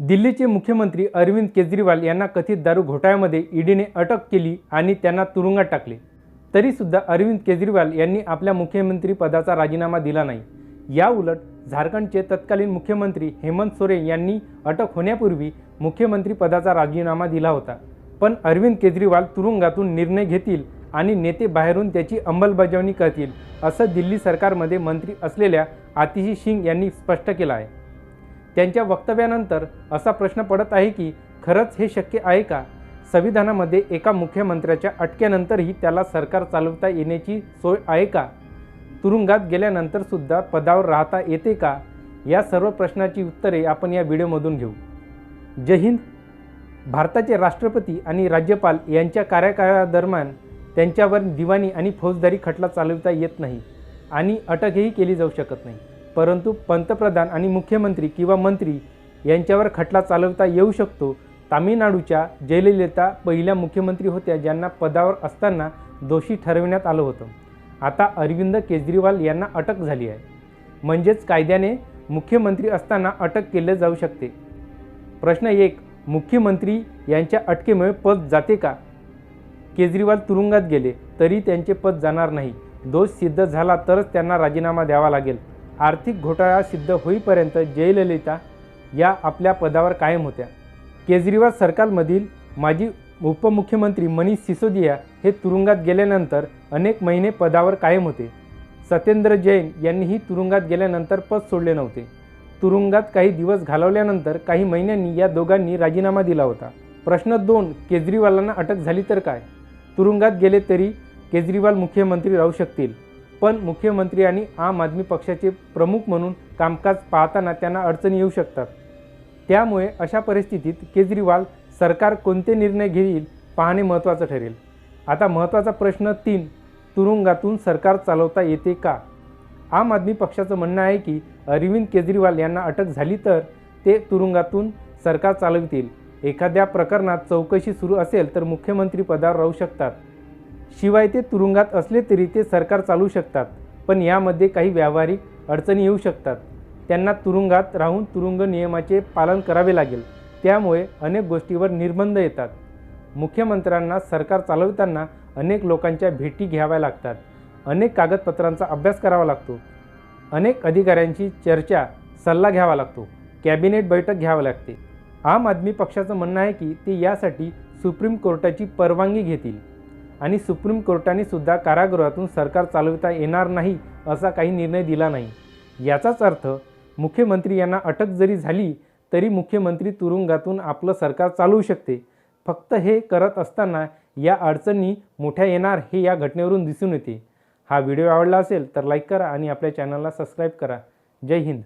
दिल्लीचे मुख्यमंत्री अरविंद केजरीवाल यांना कथित दारू घोटाळ्यामध्ये ईडीने अटक केली आणि त्यांना तुरुंगात टाकले. तरीसुद्धा अरविंद केजरीवाल यांनी आपल्या मुख्यमंत्रीपदाचा राजीनामा दिला नाही. या उलट झारखंडचे तत्कालीन मुख्यमंत्री हेमंत सोरेन यांनी अटक होण्यापूर्वी मुख्यमंत्रीपदाचा राजीनामा दिला होता. पण अरविंद केजरीवाल तुरुंगातून निर्णय घेतील आणि नेते बाहेरून त्याची अंमलबजावणी करतील असं दिल्ली सरकारमध्ये मंत्री असलेल्या आतिशी सिंग यांनी स्पष्ट केलं आहे. त्यांच्या वक्तव्यानंतर असा प्रश्न पडत आहे की खरंच हे शक्य आहे का? संविधानामध्ये एका मुख्यमंत्र्याच्या अटकेनंतरही त्याला सरकार चालवता येण्याची सोय आहे का? तुरुंगात गेल्यानंतर सुद्धा पदावर राहता येते का? या सर्व प्रश्नाची उत्तरे आपण या व्हिडिओमधून घेऊ. जय हिंद. भारताचे राष्ट्रपती आणि राज्यपाल यांच्या कार्यकाळादरम्यान त्यांच्यावर दिवाणी आणि फौजदारी खटला चालवता येत नाही आणि अटकही केली जाऊ शकत नाही. परंतु पंतप्रधान आणि मुख्यमंत्री किंवा मंत्री यांच्यावर खटला चालवता येऊ शकतो. तामिळनाडूच्या जयललिता पहिल्या मुख्यमंत्री होत्या ज्यांना पदावर असताना दोषी ठरविण्यात आलं होतं. आता अरविंद केजरीवाल यांना अटक झाली आहे. म्हणजेच कायद्याने मुख्यमंत्री असताना अटक केले जाऊ शकते. प्रश्न एक मुख्यमंत्री यांच्या अटकेमुळे पद जाते का? केजरीवाल तुरुंगात गेले तरी त्यांचे पद जाणार नाही. दोष सिद्ध झाला तरच त्यांना राजीनामा द्यावा लागेल. आर्थिक घोटाळा सिद्ध होईपर्यंत जयललिता या आपल्या पदावर कायम होत्या. केजरीवाल सरकारमधील माजी उपमुख्यमंत्री मनीष सिसोदिया हे तुरुंगात गेल्यानंतर अनेक महिने पदावर कायम होते. सत्येंद्र जैन यांनीही तुरुंगात गेल्यानंतर पद सोडले नव्हते. तुरुंगात काही दिवस घालवल्यानंतर काही महिन्यांनी या दोघांनी राजीनामा दिला होता. प्रश्न दोन केजरीवालांना अटक झाली तर काय? तुरुंगात गेले तरी केजरीवाल मुख्यमंत्री राहू शकतील. पण मुख्यमंत्री आणि आम आदमी पक्षाचे प्रमुख म्हणून कामकाज पाहताना त्यांना अडचणी येऊ शकतात. त्यामुळे अशा परिस्थितीत केजरीवाल सरकार कोणते निर्णय घेईल पाहणे महत्त्वाचं ठरेल. आता महत्त्वाचा प्रश्न तीन तुरुंगातून सरकार चालवता येते का? आम आदमी पक्षाचं म्हणणं आहे की अरविंद केजरीवाल यांना अटक झाली तर ते तुरुंगातून सरकार चालवतील. एखाद्या प्रकरणात चौकशी सुरू असेल तर मुख्यमंत्री पदावर राहू शकतात. शिवाय ते तुरुंगात असले तरी ते सरकार चालवू शकतात पण यामध्ये काही व्यावहारिक अडचणी येऊ शकतात. त्यांना तुरुंगात राहून तुरुंग नियमाचे पालन करावे लागेल. त्यामुळे अनेक गोष्टीवर निर्बंध येतात. मुख्यमंत्र्यांना सरकार चालवताना अनेक लोकांच्या भेटी घ्याव्या लागतात. अनेक कागदपत्रांचा अभ्यास करावा लागतो. अनेक अधिकाऱ्यांची चर्चा सल्ला घ्यावा लागतो. कॅबिनेट बैठक घ्यावी लागते. आम आदमी पक्षाचं म्हणणं आहे की ते यासाठी सुप्रीम कोर्टाची परवानगी घेतील. आणि सुप्रीम कोर्टाने सुद्धा कारागृहातून सरकार चालविता येणार नाही असा काही निर्णय दिला नाही. याचाच अर्थ मुख्यमंत्री यांना अटक जरी झाली तरी मुख्यमंत्री तुरुंगातून आपलं सरकार चालवू शकते. फक्त हे करत असताना या अडचणी मोठ्या येणार हे या घटनेवरून दिसून येते. हा व्हिडिओ आवडला असेल तर लाईक करा आणि आपल्या चॅनलला सबस्क्राईब करा. जय हिंद.